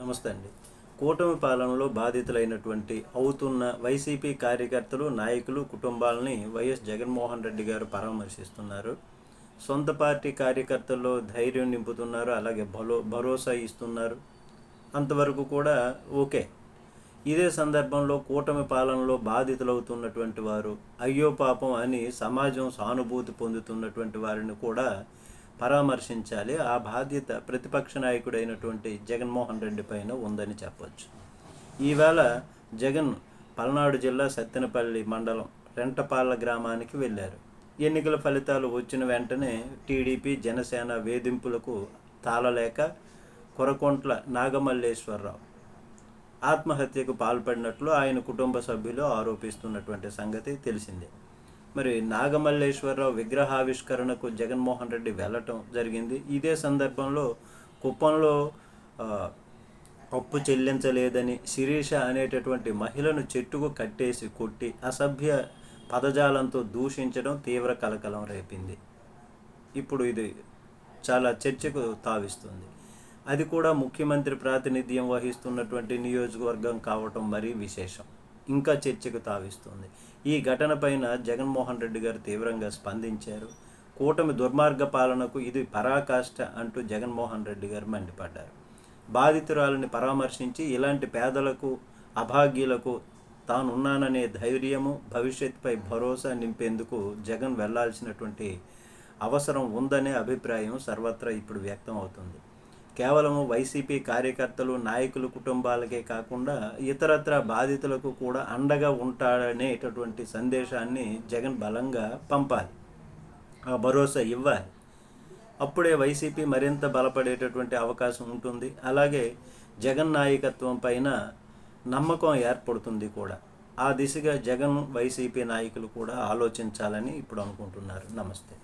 నమస్తే అండి. కూటమి పాలనలో బాధితులైనటువంటి అవుతున్న వైసీపీ కార్యకర్తలు నాయకులు కుటుంబాలని వైఎస్ జగన్మోహన్ రెడ్డి గారు పరామర్శిస్తున్నారు. సొంత పార్టీ కార్యకర్తల్లో ధైర్యం నింపుతున్నారు అలాగే భలో భరోసా ఇస్తున్నారు. అంతవరకు కూడా ఓకే. ఇదే సందర్భంలో కూటమి పాలనలో బాధితులవుతున్నటువంటి వారు అయ్యో పాపం అని సమాజం సానుభూతి పొందుతున్నటువంటి వారిని కూడా పరామర్శించాలి. ఆ బాధ్యత ప్రతిపక్ష నాయకుడైనటువంటి జగన్మోహన్ రెడ్డి పైన ఉందని చెప్పవచ్చు ఈవేళ జగన్ పల్నాడు జిల్లా సత్తెనపల్లి మండలం రెంటపాళ్ళ గ్రామానికి వెళ్ళారు. ఎన్నికల ఫలితాలు వచ్చిన వెంటనే టీడీపీ జనసేన వేధింపులకు తాళలేక కొరకొంట్ల నాగమల్లేశ్వరరావు ఆత్మహత్యకు పాల్పడినట్లు ఆయన కుటుంబ సభ్యులు ఆరోపిస్తున్నటువంటి సంగతి తెలిసిందే. మరి నాగమల్లేశ్వరరావు విగ్రహావిష్కరణకు జగన్మోహన్ రెడ్డి వెళ్ళటం జరిగింది. ఇదే సందర్భంలో కుప్పంలో అప్పు చెల్లించలేదని శిరీష అనేటటువంటి మహిళను చెట్టుకు కట్టేసి కొట్టి అసభ్య పదజాలంతో దూషించడం తీవ్ర కలకలం రేపింది. ఇప్పుడు ఇది చాలా చర్చకు తావిస్తుంది. అది కూడా ముఖ్యమంత్రి ప్రాతినిధ్యం వహిస్తున్నటువంటి నియోజకవర్గం కావటం మరీ విశేషం. ఇంకా చర్చకు తావిస్తుంది. ఈ ఘటనపైన జగన్మోహన్ రెడ్డి గారు తీవ్రంగా స్పందించారు. కూటమి దుర్మార్గ పాలనకు ఇది పరాకాష్ట అంటూ జగన్మోహన్ రెడ్డి గారు మండిపడ్డారు. బాధితురాలని పరామర్శించి ఇలాంటి పేదలకు అభాగ్యులకు తానున్నాననే ధైర్యము భవిష్యత్తుపై భరోసా నింపేందుకు జగన్ వెళ్ళాల్సినటువంటి అవసరం ఉందనే అభిప్రాయం సర్వత్రా ఇప్పుడు వ్యక్తం అవుతుంది కేవలం వైసీపీ కార్యకర్తలు నాయకులు కుటుంబాలకే కాకుండా ఇతరత్ర బాధితులకు కూడా అండగా ఉంటాడనేటటువంటి సందేశాన్ని జగన్ బలంగా పంపాలి. ఆ భరోసా ఇవ్వాలి. అప్పుడే వైసీపీ మరింత బలపడేటటువంటి అవకాశం ఉంటుంది. అలాగే జగన్ నాయకత్వం పైన నమ్మకం ఏర్పడుతుంది కూడా. ఆ దిశగా జగన్ వైసీపీ నాయకులు కూడా ఆలోచించాలని ఇప్పుడు అనుకుంటున్నారు. నమస్తే.